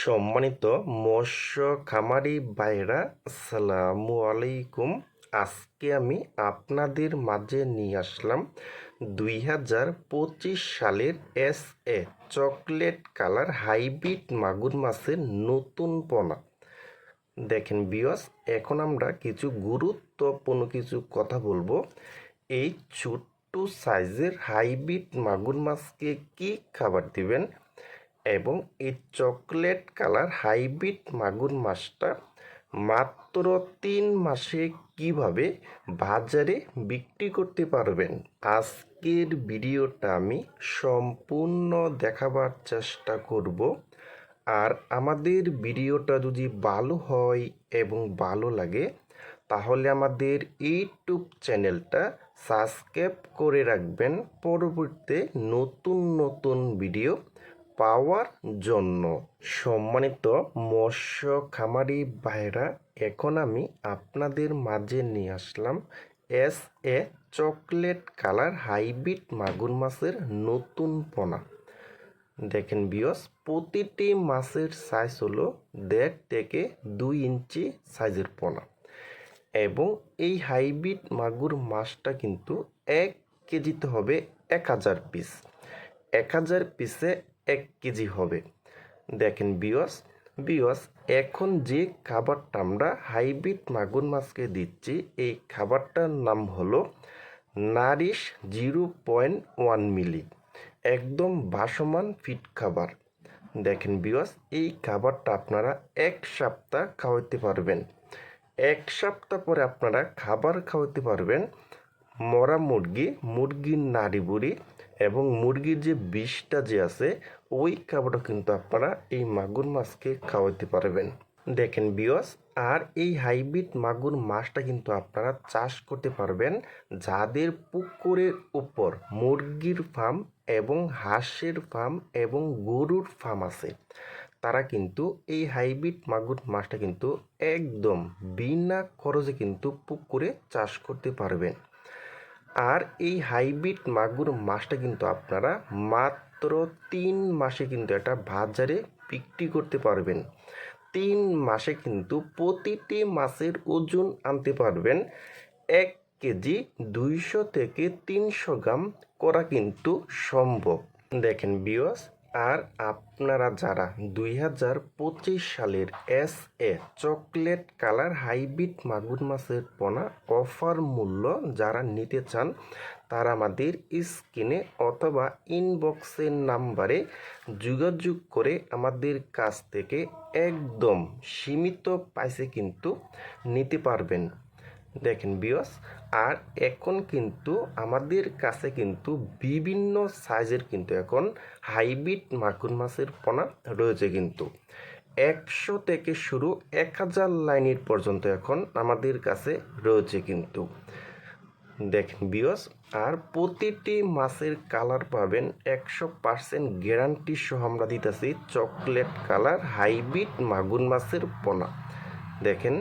সম্মানিত মৎস্য খামারি ভাইরা আসসালামু আলাইকুম। আজকে আমি আপনাদের মাঝে নিয়ে আসলাম দুই হাজার পঁচিশ সালের S A chocolate colour hybrid মাগুর মাছের নতুন পোনা। দেখেন বিয়স এখন আমরা কিছু গুরুত্বপূর্ণ কিছু কথা বলব। এই ছোট্ট সাইজের হাইব্রিড মাগুর মাছকে কি খাবার দিবেন? এবং এই চকলেট কালার হাইব্রিড মাগুর মাছটা মাত্র তিন মাসে কীভাবে বাজারে বিক্রি করতে পারবেন? আজকের ভিডিওটা আমি সম্পূর্ণ দেখাবার চেষ্টা করব। আর আমাদের ভিডিওটা যদি ভালো হয় এবং ভালো লাগে, তাহলে আমাদের ইউটিউব চ্যানেলটা সাবস্ক্রাইব করে রাখবেন। পরবর্তীতে নতুন নতুন ভিডিও পাওয়ার জন্য সম্মানিত মৎস্য খামারি ভাইরা এখন আমি আপনাদের মাঝে নিয়ে আসলাম S A chocolate colour hybrid মাগুর মাছের নতুন পোনা। দেখেন বিয়স প্রতিটি মাছের সাইজ হলো দেড় থেকে দুই ইঞ্চি সাইজের পোনা। এবং এই হাইব্রিড মাগুর মাছটা কিন্তু এক কেজিতে হবে এক হাজার পিস এক হাজার পিসে এক কেজি হবে। দেখেন বিয়স বিয়স এখন যে খাবারটা আমরা হাইব্রিড মাগুর মাছকে দিচ্ছি, এই খাবারটার নাম হলো nourish zero point one milli. একদম ভাসমান ফিট খাবার। দেখেন বিয়স এই খাবারটা আপনারা এক সপ্তাহ খাওয়াতে পারবেন। এক সপ্তাহ পরে আপনারা খাবার খাওয়াতে পারবেন মরা মুরগি, মুরগির নাড়ি বুড়ি এবং মুরগির যে বিষটা যে আছে, ওই খাবারটা কিন্তু আপনারা এই মাগুর মাছকে খাওয়াতে পারবেন। দেখেন বিয়স আর এই হাইব্রিড মাগুর মাছটা কিন্তু আপনারা চাষ করতে পারবেন যাদের পুকুরের উপর মুরগির ফার্ম এবং হাঁসের ফার্ম এবং গরুর ফার্ম আছে। তারা কিন্তু এই হাইব্রিড মাগুর মাছটা কিন্তু একদম বিনা খরচে কিন্তু পুকুরে চাষ করতে পারবেন। আর এই হাইব্রিড মাগুর মাছটা কিন্তু আপনারা মাত্র তিন মাসে কিন্তু এটা বাজারে বিক্রি করতে পারবেন। তিন মাসে কিন্তু প্রতিটি মাছের ওজন আনতে পারবেন। এক কেজি দুইশো থেকে তিনশো গ্রাম করা কিন্তু সম্ভব। দেখেন বিয়স আর আপনারা যারা দুই হাজার পঁচিশ সালের S A chocolate colour hybrid মাগুর মাছের পোনা অফার মূল্য যারা নিতে চান, তারা আমাদের স্ক্রিনে অথবা ইনবক্সের নাম্বারে যোগাযোগ করে আমাদের কাছ থেকে একদম সীমিত প্রাইসে কিন্তু নিতে পারবেন। দেখেন বিয়স আর এখন কিন্তু আমাদের কাছে কিন্তু বিভিন্ন সাইজের কিন্তু এখন হাইব্রিড মাগুর মাছের পোনা রয়েছে কিন্তু। একশো থেকে শুরু এক হাজার লাইনের পর্যন্ত এখন আমাদের কাছে রয়েছে কিন্তু। দেখেন বিয়স আর প্রতিটি মাছের কালার পাবেন একশো পার্সেন্ট গ্যারান্টি সহ আমরা দিতেছি চকলেট কালার হাইব্রিড মাগুর মাছের পোনা। দেখেন